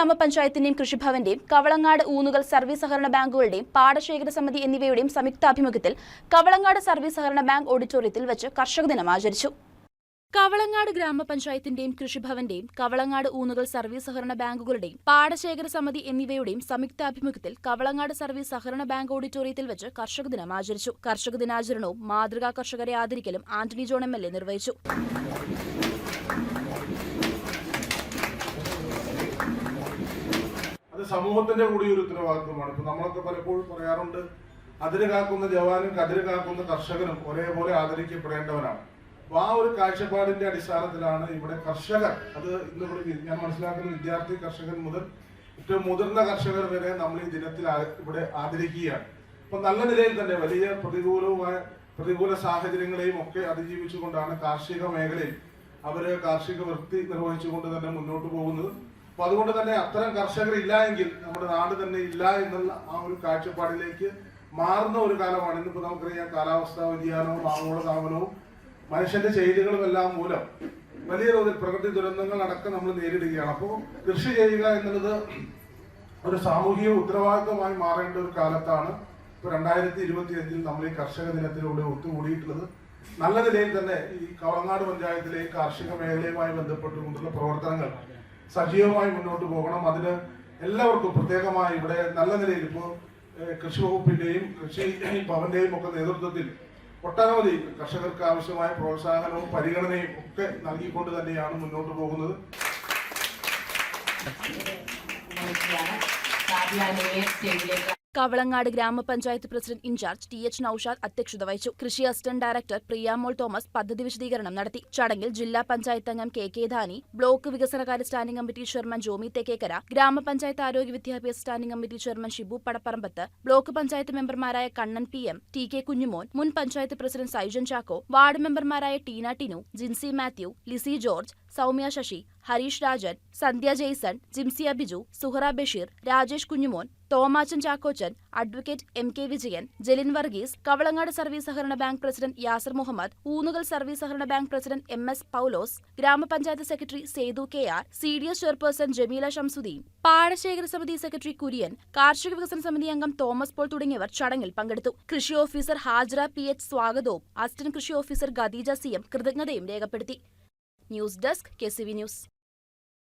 ഗ്രാമപഞ്ചായത്തിന്റെയും കൃഷിഭവന്റെയും കവളങ്ങാട് ഊന്നുകൽ സർവീസ് സഹകരണ ബാങ്കുകളുടെയും പാടശേഖര സമിതി എന്നിവയുടെയും സംയുക്താഭിമുഖ്യത്തിൽ കവളങ്ങാട് സർവീസ് സഹകരണ ബാങ്ക് ഓഡിറ്റോറിയത്തിൽ വെച്ച് കർഷക ദിനം ആചരിച്ചു. കവളങ്ങാട് ഗ്രാമപഞ്ചായത്തിന്റെയും കൃഷിഭവന്റെയും കവളങ്ങാട് ഊന്നുകൾ സർവീസ് സഹകരണ ബാങ്കുകളുടെയും പാടശേഖര സമിതി എന്നിവയുടെയും സംയുക്താഭിമുഖ്യത്തിൽ കവളങ്ങാട് സർവീസ് സഹകരണ ബാങ്ക് ഓഡിറ്റോറിയത്തിൽ വെച്ച് കർഷക ദിനം ആചരിച്ചു. കർഷക ദിനാചരണവും മാതൃകാ കർഷകരെ ആദരിക്കലും Antony John M L A നിർവഹിച്ചു അത് സമൂഹത്തിന്റെ കൂടി ഒരു ഉത്തരവാദിത്വമാണ്. ഇപ്പൊ നമ്മളൊക്കെ പലപ്പോഴും പറയാറുണ്ട് അതിര് കാക്കുന്ന ജവാനും കതിര് കാക്കുന്ന കർഷകനും ഒരേപോലെ ആദരിക്കപ്പെടേണ്ടവരാണ്. ആ ഒരു കാഴ്ചപ്പാടിന്റെ അടിസ്ഥാനത്തിലാണ് ഇവിടെ കർഷകർ അത് ഇന്ന് ഇവിടെ ഞാൻ മനസ്സിലാക്കുന്ന വിദ്യാർത്ഥി കർഷകൻ മുതൽ ഏറ്റവും മുതിർന്ന കർഷകർ വരെ നമ്മൾ ഈ ദിനത്തിൽ ഇവിടെ ആദരിക്കുകയാണ്. അപ്പൊ നല്ല നിലയിൽ തന്നെ വലിയ പ്രതികൂലവുമായ പ്രതികൂല സാഹചര്യങ്ങളെയും ഒക്കെ അതിജീവിച്ചുകൊണ്ടാണ് കാർഷിക മേഖലയിൽ അവർ കാർഷിക വൃത്തി നിർവഹിച്ചുകൊണ്ട് തന്നെ മുന്നോട്ട് പോകുന്നത്. അപ്പൊ അതുകൊണ്ട് തന്നെ അത്തരം കർഷകർ ഇല്ല എങ്കിൽ നമ്മുടെ നാട് തന്നെ ഇല്ല എന്നുള്ള ആ ഒരു കാഴ്ചപ്പാടിലേക്ക് മാറുന്ന ഒരു കാലമാണ് ഇന്നിപ്പോ നമുക്കറിയാം കാലാവസ്ഥാ വ്യതിയാനവും ആഗോള താപനവും മനുഷ്യന്റെ ശൈലികളും എല്ലാം മൂലം വലിയ തോതിൽ പ്രകൃതി ദുരന്തങ്ങൾ അടക്കം നമ്മൾ നേരിടുകയാണ്. അപ്പോൾ കൃഷി ചെയ്യുക എന്നുള്ളത് ഒരു സാമൂഹിക ഉത്തരവാദിത്വമായി മാറേണ്ട ഒരു കാലത്താണ് ഇപ്പൊ രണ്ടായിരത്തി ഇരുപത്തി അഞ്ചിൽ നമ്മൾ ഈ കർഷക ദിനത്തിലൂടെ ഒത്തുകൂടിയിട്ടുള്ളത്. നല്ല നിലയിൽ തന്നെ ഈ കവളനാട് പഞ്ചായത്തിലെ കാർഷിക മേഖലയുമായി ബന്ധപ്പെട്ടുകൊണ്ടുള്ള പ്രവർത്തനങ്ങൾ സജീവമായി മുന്നോട്ട് പോകണം. അതിന് എല്ലാവർക്കും പ്രത്യേകമായി ഇവിടെ നല്ല നിലയിൽ ഇപ്പോൾ കൃഷി വകുപ്പിന്റെയും കൃഷി ഭവന്റെയും ഒക്കെ നേതൃത്വത്തിൽ ഒട്ടനവധി കർഷകർക്ക് ആവശ്യമായ പ്രോത്സാഹനവും പരിഗണനയും ഒക്കെ നൽകിക്കൊണ്ട് തന്നെയാണ് മുന്നോട്ട് പോകുന്നത്. സ്റ്റേജിലേക്ക് കവളങ്ങാട് ഗ്രാമപഞ്ചായത്ത് president incharge T H Noushad അധ്യക്ഷത വഹിച്ചു. കൃഷി അസിസ്റ്റന്റ് ഡയറക്ടർ പ്രിയാമോൾ തോമസ് പദ്ധതി വിശദീകരണം നടത്തി. ചടങ്ങിൽ ജില്ലാ പഞ്ചായത്ത് അംഗം കെ കെ ധാനി ബ്ലോക്ക് വികസനകാര്യ standing committee chairman Jomy Thekkekara ഗ്രാമപഞ്ചായത്ത് ആരോഗ്യ വിദ്യാഭ്യാസ standing committee chairman Shibu Padaparambath block panchayat മെമ്പർമാരായ Kannan P M T K Kunjumon മുൻ പഞ്ചായത്ത് പ്രസിഡന്റ് സൈജൻ ചാക്കോ വാർഡ് മെമ്പർമാരായ Teena Tinu Jincy Mathew Lissy George Soumya Sasi Harish Rajan Sandhya Jaison Jimsy Abiju Suhara Basheer Rajesh Kunjumon Thomachan Chackochan advocate M K Vijayan Jalin Varghese Kavalangad service സഹകരണ bank president Yasar Muhammad Oonnukal service സഹകരണ bank president M S Paulose ഗ്രാമപഞ്ചായത്ത് secretary Sethu K R C D S chairperson Jameela Shamsudheen പാടശേഖര സമിതി secretary Kurian കാർഷിക വികസന സമിതി അംഗം Thomas Paul തുടങ്ങിയവർ ചടങ്ങിൽ പങ്കെടുത്തു. കൃഷി ഓഫീസർ ഹാജ്ര പി എച്ച് സ്വാഗതവും അസിസ്റ്റന്റ് കൃഷി ഓഫീസർ ഖദീജ സി എം കൃതജ്ഞതയും രേഖപ്പെടുത്തി. News desk K news.